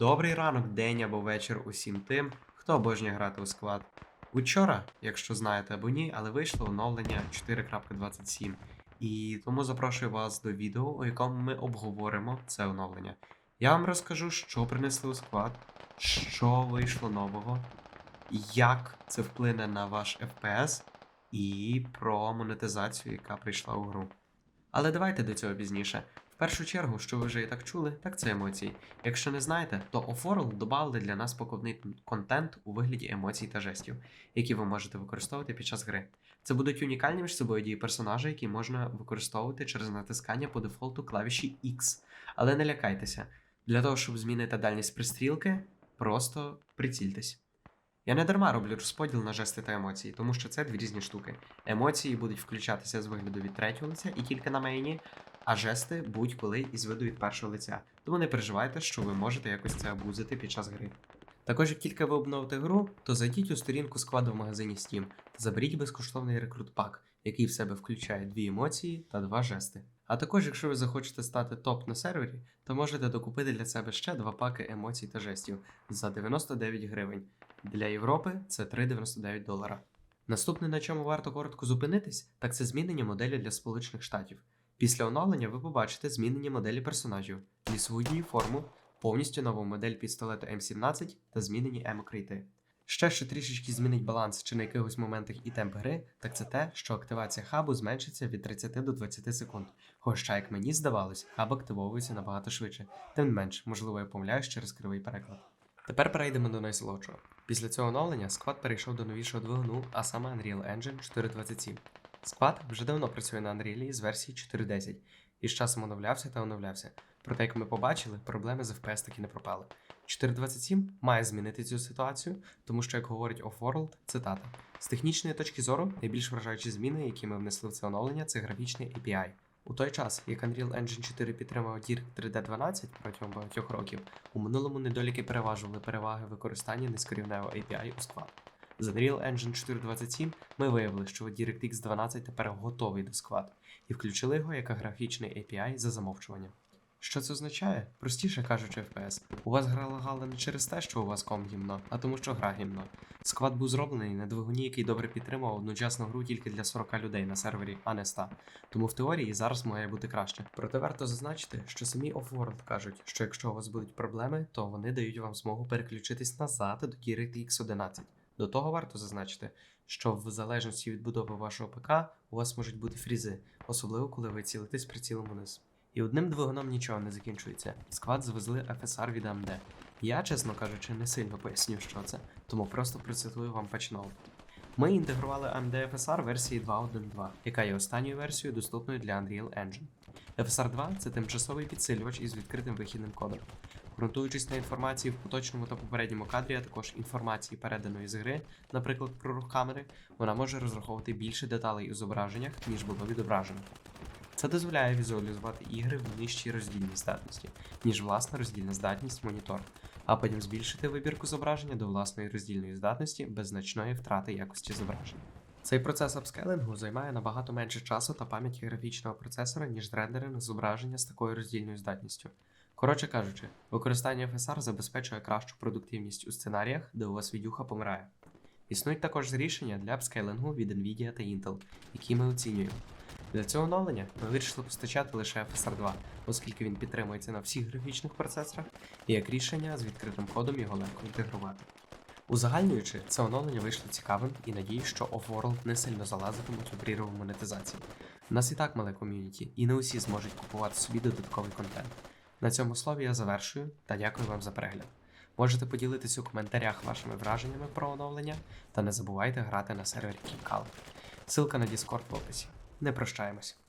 Добрий ранок, день або вечір усім тим, хто обожнює грати у склад. Учора, якщо знаєте або ні, але вийшло оновлення 4.27. І тому запрошую вас до відео, у якому ми обговоримо це оновлення. Я вам розкажу, що принесли у склад, що вийшло нового, як це вплине на ваш FPS, і про монетизацію, яка прийшла у гру. Але давайте до цього пізніше. В першу чергу, що ви вже і так чули, так це емоції. Якщо не знаєте, то Oforl додали для нас паковний контент у вигляді емоцій та жестів, які ви можете використовувати під час гри. Це будуть унікальні між собою дії персонажа, які можна використовувати через натискання по дефолту клавіші X. Але не лякайтеся, для того, щоб змінити дальність пристрілки, просто прицільтесь. Я не дарма роблю розподіл на жести та емоції, тому що це дві різні штуки. Емоції будуть включатися з вигляду від третього лиця і тільки на мейні, а жести будь-коли із виду від першого лиця. Тому не переживайте, що ви можете якось це абузити під час гри. Також, як тільки ви обновите гру, то зайдіть у сторінку складу в магазині Steam та заберіть безкоштовний рекрут пак, який в себе включає дві емоції та два жести. А також, якщо ви захочете стати топ на сервері, то можете докупити для себе ще два паки емоцій та жестів за 99 гривень. Для Європи це 3,99 долара. Наступне, на чому варто коротко зупинитись, так це змінення моделі для Сполучених Штатів. Після оновлення ви побачите змінені моделі персонажів, лісову форму, повністю нову модель пістолету М17 та змінені емокрити. Ще що трішечки змінить баланс чи на якихось моментах і темп гри, так це те, що активація хабу зменшиться від 30 до 20 секунд. Хоча, як мені здавалось, хаб активовується набагато швидше. Тим не менш, можливо, я помиляюсь через кривий переклад. Тепер перейдемо до найсолодшого. Після цього оновлення склад перейшов до новішого двигуну, а саме Unreal Engine 427. Склад вже давно працює на Unreal з версії 4.10 і з часом оновлявся та оновлявся. Проте, як ми побачили, проблеми з FPS таки не пропали. 4.27 має змінити цю ситуацію, тому що, як говорить Offworld, цитата: з технічної точки зору, найбільш вражаючі зміни, які ми внесли в це оновлення, це графічний API. У той час, як Unreal Engine 4 підтримав DIRC 3D12 протягом багатьох років, у минулому недоліки переважували переваги використання низькорівневого API у склад. З Unreal Engine 4.27 ми виявили, що DirectX 12 тепер готовий до склад, і включили його як графічний API за замовчуванням. Що це означає? Простіше кажучи, FPS. У вас гра лагала не через те, що у вас ком гімно, а тому, що гра гімно. Склад був зроблений на двигуні, який добре підтримував одночасну гру тільки для 40 людей на сервері, а не 100. Тому в теорії зараз має бути краще. Проте варто зазначити, що самі Offworld кажуть, що якщо у вас будуть проблеми, то вони дають вам змогу переключитись назад до DirectX 11. До того варто зазначити, що в залежності від будови вашого ПК у вас можуть бути фрізи, особливо коли ви цілитесь прицілом униз. І одним двигуном нічого не закінчується. Склад завезли FSR від AMD. Я, чесно кажучи, не сильно поясню, що це, тому просто процитую вам патчноут. Ми інтегрували AMD FSR версії 2.1.2, яка є останньою версією, доступною для Unreal Engine. FSR 2 це тимчасовий підсилювач із відкритим вихідним кодом. Ґрунтуючись на інформації в поточному та попередньому кадрі, а також інформації переданої з гри, наприклад, про рух камери, вона може розраховувати більше деталей у зображеннях, ніж було відображено. Це дозволяє візуалізувати ігри в нижчій роздільній здатності, ніж власна роздільна здатність монітор, а потім збільшити вибірку зображення до власної роздільної здатності без значної втрати якості зображення. Цей процес апскейлингу займає набагато менше часу та пам'яті графічного процесора, ніж рендеринг зображення з такою роздільною здатністю. Коротше кажучи, використання FSR забезпечує кращу продуктивність у сценаріях, де у вас відюха помирає. Існують також рішення для апскейлингу від Nvidia та Intel, які ми оцінюємо. Для цього оновлення ми вирішили постачати лише FSR 2, оскільки він підтримується на всіх графічних процесорах, і як рішення з відкритим кодом його легко інтегрувати. Узагальнюючи, це оновлення вийшло цікавим і надію, що Offworld не сильно залазитимуть у прірву монетизації. У нас і так мале ком'юніті, і не усі зможуть купувати собі додатковий контент. На цьому слові я завершую та дякую вам за перегляд. Можете поділитися у коментарях вашими враженнями про оновлення та не забувайте грати на сервері Кікал. Ссылка на Discord в описі. Не прощаємось.